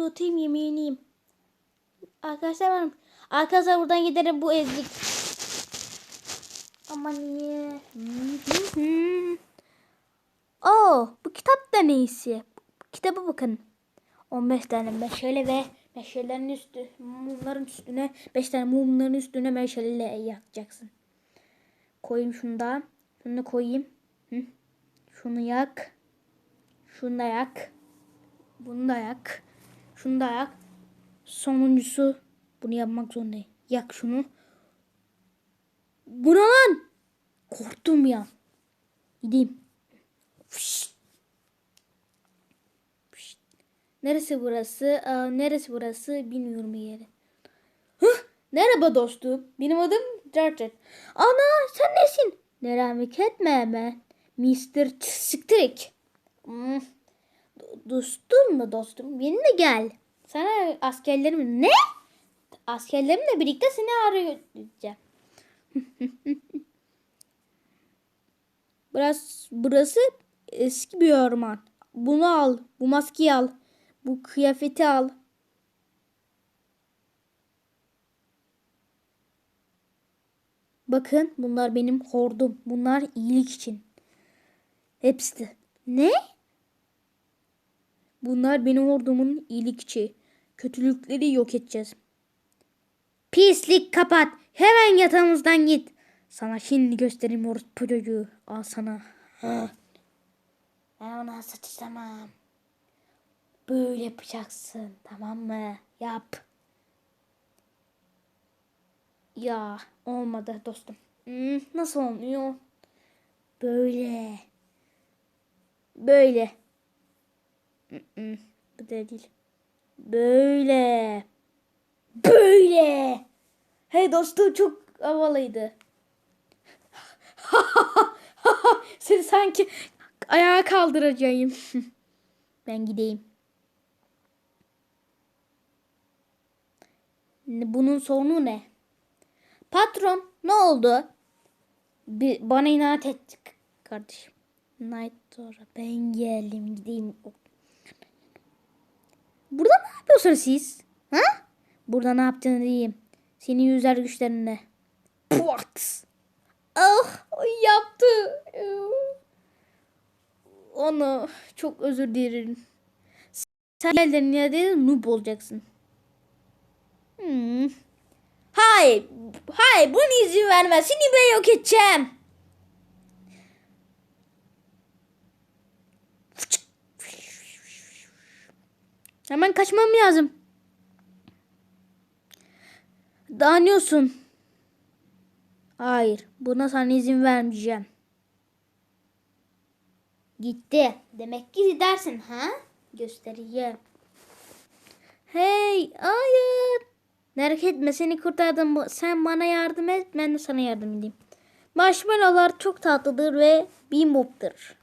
Burada oturayım yemeğini yiyeyim. Arkadaşlar var mı? Arkadaşlar buradan giderim bu ezik. Aman niye? Oo, bu kitap da neyse. Kitaba bakın. 15 tane meşale ve meşalerin üstü mumların üstüne 5 tane mumların üstüne meşale yakacaksın. Koyayım şunu da. Şunu da koyayım. Hı. Şunu yak. Şunu da yak. Bunu da yak. Şunu da yak. Sonuncusu bunu yapmak zorundayım. Yak şunu. Bu lan? Korktum ya. Gideyim. Fışt. Fışt. Neresi burası? Aa, neresi burası? Bilmiyorum yeri. Hıh! Merhaba dostum. Benim adım Jarjet. Ana sen nesin? Merak etme hemen. Mr. Strik. Hmm. Do- Dostum mu dostum? Benimle gel. Sana askerlerim ne? Askerlerimle birlikte seni arayacağım. Burası, burası eski bir orman. Bunu al. Bu maskeyi al. Bu kıyafeti al. Bakın bunlar benim hordum. Bunlar iyilik için. Hepsi. Ne? Bunlar benim ordumun iyilik için. Kötülükleri yok edeceğiz. Pislik kapat. Hemen yatağımızdan git. Sana şimdi göstereyim orospu çocuğu. Al sana. Ha. Ben ona satışlamam. Böyle yapacaksın. Tamam mı? Yap. Ya olmadı dostum. Hmm, nasıl olmuyor? Böyle. Böyle. Bu da değil. Böyle. Böyle. Hey dostum çok havalıydı. Seni sanki ayağa kaldıracağım. ben gideyim. Bunun sonu ne? Patron ne oldu? Bir, bana inat ettik kardeşim. Night sonra ben geldim gideyim. Burada yapıyorsunuz siz? Ha? Burada ne yaptığını diyeyim. Senin yüzler güçlerine. Puat. Ah yaptı. Onu çok özür dilerim. Sen geldin ya dedi noob olacaksın. Hmm. Hayır. Hayır bunu izin vermez. Seni ben yok edeceğim. Hemen kaçmam lazım. Danıyorsun. Hayır. Buna sana izin vermeyeceğim. Gitti. Demek ki gidersin ha? Göstereyim. Hey, hayır. Merak etme seni kurtardım. Sen bana yardım et, ben de sana yardım edeyim. Marshmallowlar çok tatlıdır ve bir mobdur.